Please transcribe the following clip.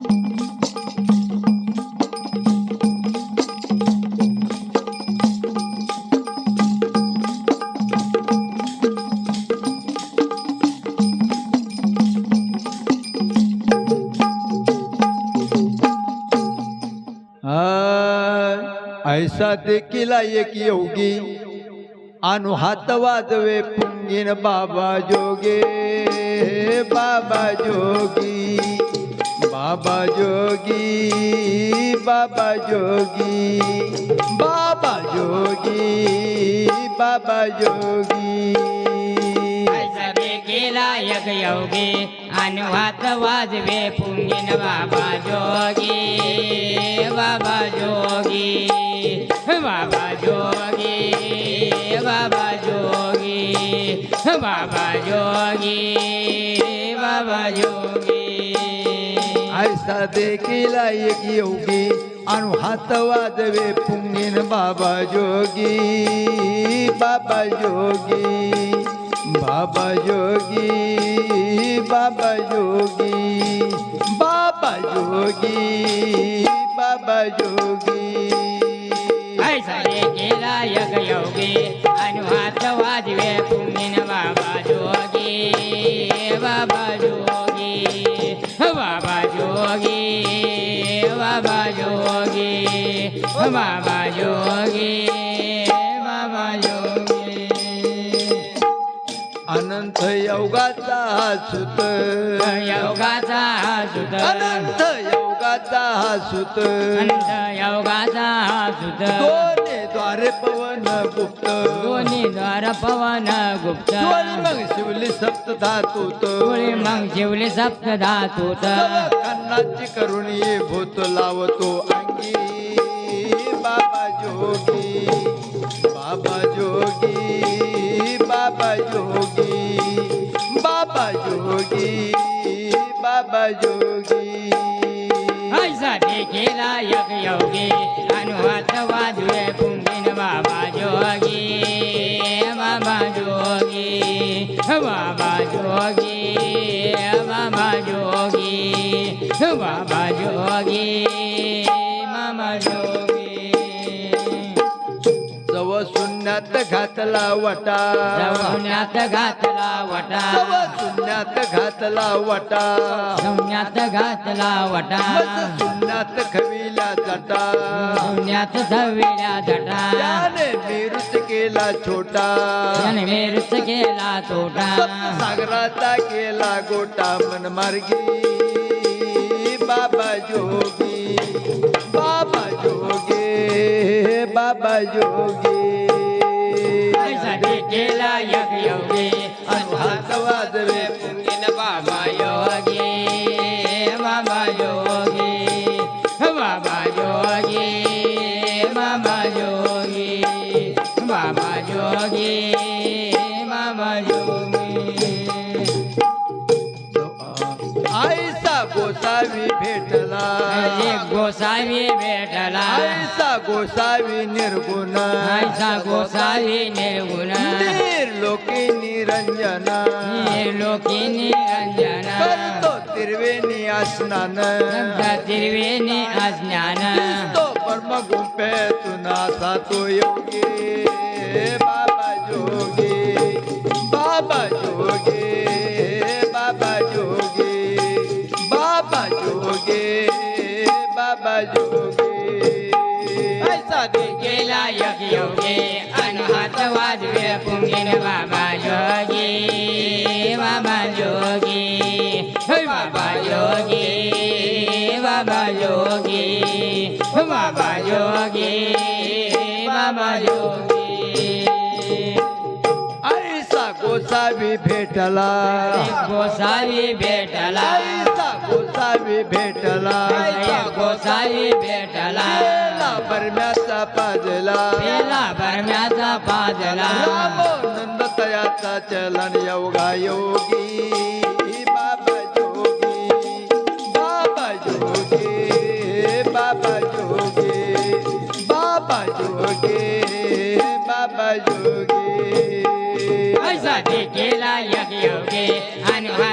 ऐसा देखीला एक योगी अनु हात वाजवे पुंगीन बाबा जोगे बाबा जोगी. बाबा जोगी बाबा जोगी बाबा जोगी बाबा जोगी। केला यग योगी हात वाजवे पुंगिन बाबा जोगी बाबा जोगी बाबा जोगी बाबा जोगी बाबा जोगी बाबा जोगी। ऐसा देखीला एक योगी अनु हात वाजवे पुंगीन बाबा जोगी बाबा जोगी बाबा जोगी बाबा जोगी बाबा जोगी बाबा जोगी। सगळे केला यग योगी, आणि हात वाजवे बाबा जोगी बाबा जोगी, बाबा बाबा जोगी बाबा जोगी अनंत योगाचा सुत योगाचा सुत अनंत योगाचा सुत अंत योगाचा सुत दोन्ही द्वारे पवन गुप्त. दोन्ही द्वार पवन गुप्त. डोळी मग शिवली सप्त धातूत. डोळे मग शिवले सप्त धातूत. कन्नाची करुणी भूत लावतो. अंगी जोगी, बाबा जोगी बाबा जोगी बाबा जोगी बाबा जोगी। ऐसा केला यग योगी, अनुहात वाजवे पुंगिन बाबा जोगी बाबा जोगी बाबा जोगी बाबा जोगी बाबा जोगी। शून्यात घातला वटा. सौन्यात घातला वटा. जव शून्यात घातला वटा. सौन्यात घातला वटा. मग शून्यात खविल्या जटा. पुण्यात धविल्या जटा. त्याने निवृत्त केला छोटा. मेरुच केला तोटा सागराचा केला गोटा मनमार्गी. बाबा जोगी. बाबा जोगे बाबा जोगी. योगी बाबा योगी बाबा योगी आईसा गोसावी भेटला। एक गोसावी भेटला। आईसा गोसावी निर्गुण। ऐसा गोसावी निर्गुण। निर्लोकी निरंजन। लोकी निरंजन। करतो तिरवेणी स्नान तिरवेणी अज्ञान तो परम गुंपेतून असा तो योगी। बाबा जोगी बाबा जोगी बाबा जोगी बाबा जोगी बाबा जोगी। ऐसा गेला यग योगी अनहात वाजवे पुंगिन बाबा योगी बाबा हे बाबा योगी बाबा योगी बाबा योगी बाबा योगी। ऐसा गोसावी भेटला। गोसावी भेटला। ऐसा गोसावी भेटला। एक गोसावी भेटला। बरम्याचा पाजला। पेला बरम्याचा पाजला। तयाचा चलन योगा योगी। यग